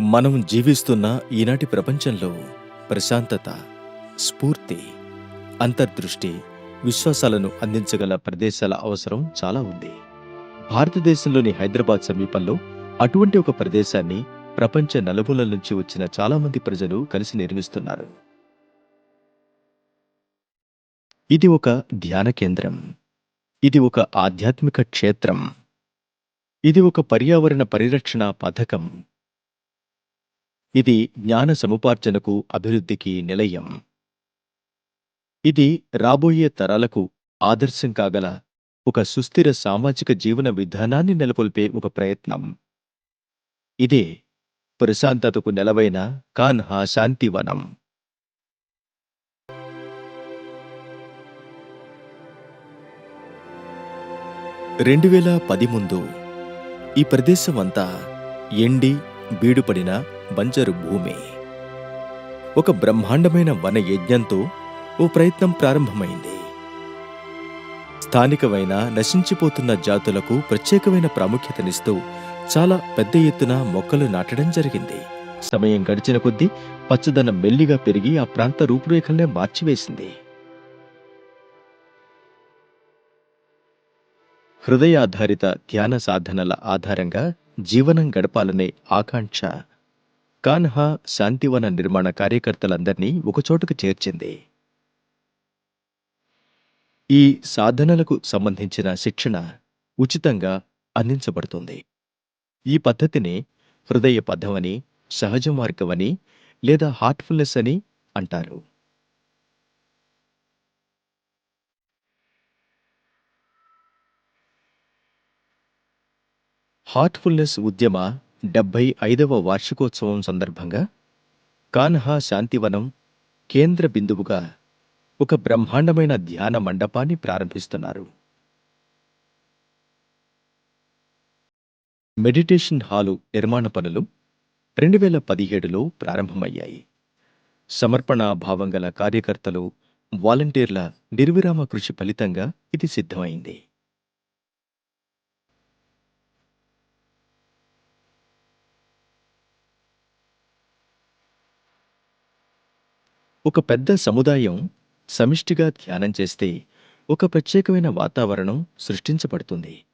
మనం జీవిస్తున్న ఈనాటి ప్రపంచంలో ప్రశాంతత స్ఫూర్తి అంతర్దృష్టి విశ్వాసాలను అందించగల ప్రదేశాల అవసరం చాలా ఉంది. భారతదేశంలోని హైదరాబాద్ సమీపంలో అటువంటి ఒక ప్రదేశాన్ని ప్రపంచ నలుమూలల నుంచి వచ్చిన చాలామంది ప్రజలు కలిసి నిర్మిస్తున్నారు. ఇది ఒక ధ్యాన కేంద్రం. ఇది ఒక ఆధ్యాత్మిక క్షేత్రం. ఇది ఒక పర్యావరణ పరిరక్షణ పథకం. ఇది జ్ఞాన సముపార్జనకు అభివృద్ధికి నిలయం. ఇది రాబోయే తరాలకు ఆదర్శం కాగల ఒక సుస్థిర సామాజిక జీవన విధానాన్ని నెలకొల్పే ఒక ప్రయత్నం. ఇదే ప్రశాంతతకు నెలవైన కాన్హా శాంతివనం. రెండు వేల పది ముందు ఈ ప్రదేశం అంతా ఎండి బీడుపడిన బంజరు భూమి. ఒక బ్రహ్మాండమైన వన యజ్ఞంతో ఓ ప్రయత్నం ప్రారంభమైంది. స్థానికమైన నశించిపోతున్న జాతులకు ప్రత్యేకమైన ప్రాముఖ్యతనిస్తూ చాలా పెద్ద ఎత్తున మొక్కలు నాటడం జరిగింది. సమయం గడిచిన కొద్దీ పచ్చదనం మెల్లిగా పెరిగి ఆ ప్రాంత రూపురేఖల్నే మార్చివేసింది. హృదయాధారిత ధ్యాన సాధనల ఆధారంగా జీవనం గడపాలనే ఆకాంక్ష. కాన్హా శాంతివన నిర్మాణ కార్యకర్తలందరినీ ఒకచోటకు చేర్చింది. ఈ సాధనలకు సంబంధించిన శిక్షణ ఉచితంగా అందించబడుతుంది. ఈ పద్ధతిని హృదయ పథమని సహజ మార్గమని లేదా హార్ట్ఫుల్నెస్ అని అంటారు. హార్ట్ఫుల్నెస్ ఉద్యమ డెబ్బై ఐదవ వార్షికోత్సవం సందర్భంగా కాన్హా శాంతివనం కేంద్ర బిందువుగా ఒక బ్రహ్మాండమైన ధ్యాన మండపాన్ని ప్రారంభిస్తున్నారు. మెడిటేషన్ హాలు నిర్మాణ పనులు రెండు వేల పదిహేడులో ప్రారంభమయ్యాయి. సమర్పణ భావం గల కార్యకర్తలు వాలంటీర్ల నిర్విరామ కృషి ఫలితంగా ఇది సిద్ధమైంది. ఒక పెద్ద సముదాయం సమిష్టిగా ధ్యానం చేస్తే ఒక ప్రత్యేకమైన వాతావరణం సృష్టించబడుతుంది.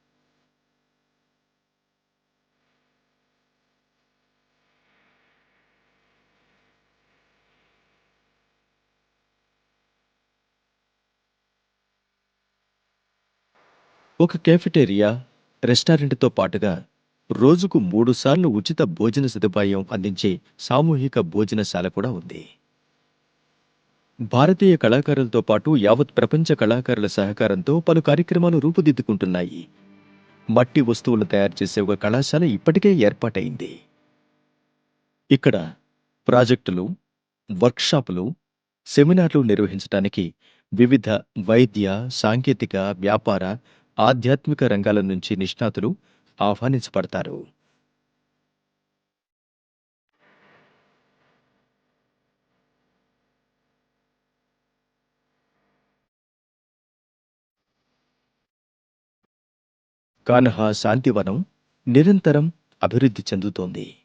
ఒక కేఫెటేరియా రెస్టారెంట్తో పాటుగా రోజుకు మూడు సార్లు ఉచిత భోజన సదుపాయం అందించే సామూహిక భోజనశాల కూడా ఉంది. భారతీయ కళాకారులతో పాటు యావత్ ప్రపంచ కళాకారుల సహకారంతో పలు కార్యక్రమాలు రూపుదిద్దుకుంటున్నాయి. మట్టి వస్తువులు తయారు చేసే ఒక కళాశాల ఇప్పటికే ఏర్పాటైంది. ఇక్కడ ప్రాజెక్టులు వర్క్షాపులు సెమినార్లు నిర్వహించడానికి వివిధ వైద్య సాంకేతిక వ్యాపార ఆధ్యాత్మిక రంగాల నుంచి నిష్ణాతులు ఆహ్వానించబడతారు. కాన్హా శాంతివనం నిరంతరం అభివృద్ధి చెందుతోంది.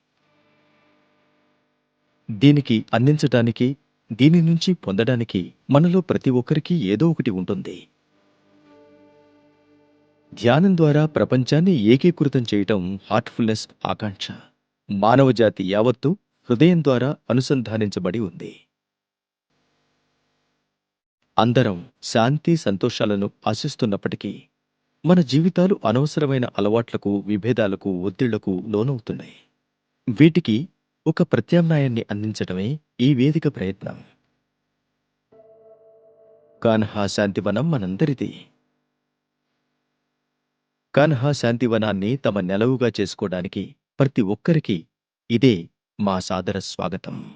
దీనికి అందించడానికి దీని నుంచి పొందడానికి మనలో ప్రతి ఒక్కరికి ఏదో ఒకటి ఉంటుంది. ధ్యానం ద్వారా ప్రపంచాన్ని ఏకీకృతం చేయటం హార్ట్ఫుల్నెస్ ఆకాంక్ష. మానవజాతి యావత్తు హృదయం ద్వారా అనుసంధానించబడి ఉంది. అందరం శాంతి సంతోషాలను ఆశిస్తున్నప్పటికీ మన జీవితాలు అనవసరమైన అలవాట్లకు విభేదాలకు ఒత్తిళ్ళకు లోనవుతున్నాయి. వీటికి ఒక ప్రత్యామ్నాయాన్ని అందించడమే ఈ వేదిక ప్రయత్నం. కాన్హా శాంతివనం మనందరిది. కాన్హా శాంతివనాన్ని తమ నెలవుగా చేసుకోవడానికి ప్రతి ఒక్కరికి ఇదే మా సాదర స్వాగతం.